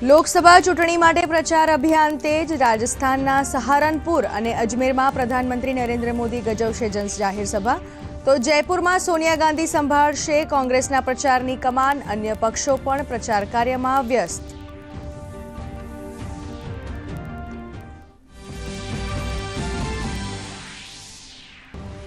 લોકસભા ચૂંટણી માટે પ્રચાર અભિયાન તેજ રાજસ્થાનના સહારનપુર અને અજમેરમાં પ્રધાનમંત્રી નરેન્દ્ર મોદી ગજવશે જાહેર સભા. તો જયપુરમાં સોનિયા ગાંધી સંભાળશે કોંગ્રેસના પ્રચારની કમાન, અન્ય પક્ષો પણ પ્રચાર કાર્યમાં વ્યસ્ત.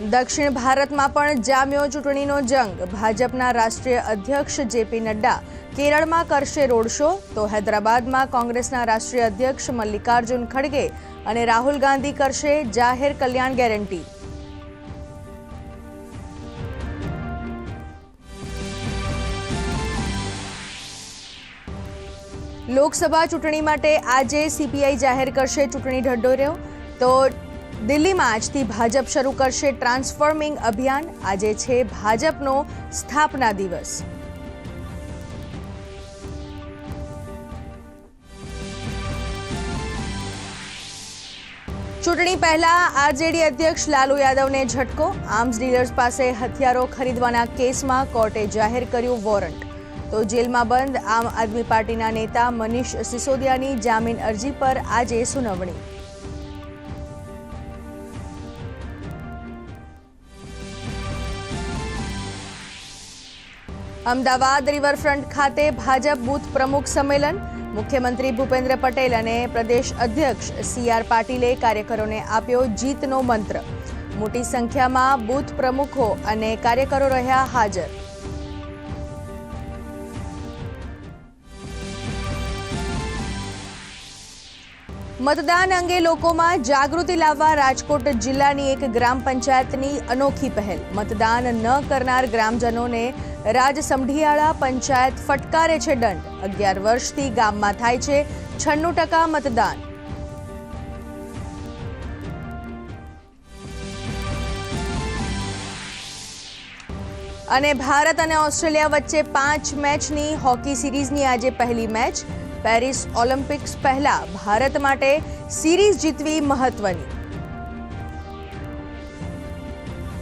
દક્ષિણ ભારતમાં પણ જામ્યો ચૂંટણીનો જંગ. ભાજપના રાષ્ટ્રીય અધ્યક્ષ જેપી નડ્ડા કેરળમાં કરશે રોડ શો. તો હૈદરાબાદમાં કોંગ્રેસના રાષ્ટ્રીય અધ્યક્ષ મલ્લિકાર્જુન ખડગે અને રાહુલ ગાંધી કરશે જાહેર કલ્યાણ ગેરંટી. લોકસભા ચૂંટણી માટે આજે સીપીઆઈ જાહેર કરશે ચૂંટણી ઢંઢોર્યો તો દિલ્હીમાં આજથી ભાજપ શરૂ કરશે ટ્રાન્સફોર્મિંગ અભિયાન. આજે છે ભાજપનો સ્થાપના દિવસ. ચૂંટણી પહેલા આરજેડી અધ્યક્ષ લાલુ યાદવને ઝટકો. આર્મ્સ ડીલર્સ પાસે હથિયારો ખરીદવાના કેસમાં કોર્ટે જાહેર કર્યું વોરંટ. તો જેલમાં બંધ આમ આદમી પાર્ટીના નેતા મનીષ સિસોદિયાની જામીન અરજી પર આજે સુનાવણી. અમદાવાદ રિવરફ્રન્ટ ખાતે ભાજપ બૂથ પ્રમુખ સંમેલન. મુખ્યમંત્રી ભૂપેન્દ્ર પટેલ અને પ્રદેશ અધ્યક્ષ સી આર પાટીલે કાર્યકરોને આપ્યો જીતનો મંત્ર. મોટી સંખ્યામાં બૂથ પ્રમુખો અને કાર્યકરો રહ્યા હાજર. મતદાન અંગે લોકોમાં જાગૃતિ લાવવા રાજકોટ જિલ્લાની એક ગ્રામ પંચાયતની અનોખી પહેલ. મતદાન ન કરનાર ગ્રામજનોને રાજ સમઢિયાળા પંચાયત ફટકારે છે દંડ. અગિયાર વર્ષથી ગામમાં થાય છે છન્નું ટકા મતદાન. અને ભારત અને ઓસ્ટ્રેલિયા વચ્ચે પાંચ મેચની હોકી સિરીઝની આજે પહેલી મેચ. પેરિસ ઓલિમ્પિક્સ પહેલા ભારત માટે સિરીઝ જીતવી મહત્વની.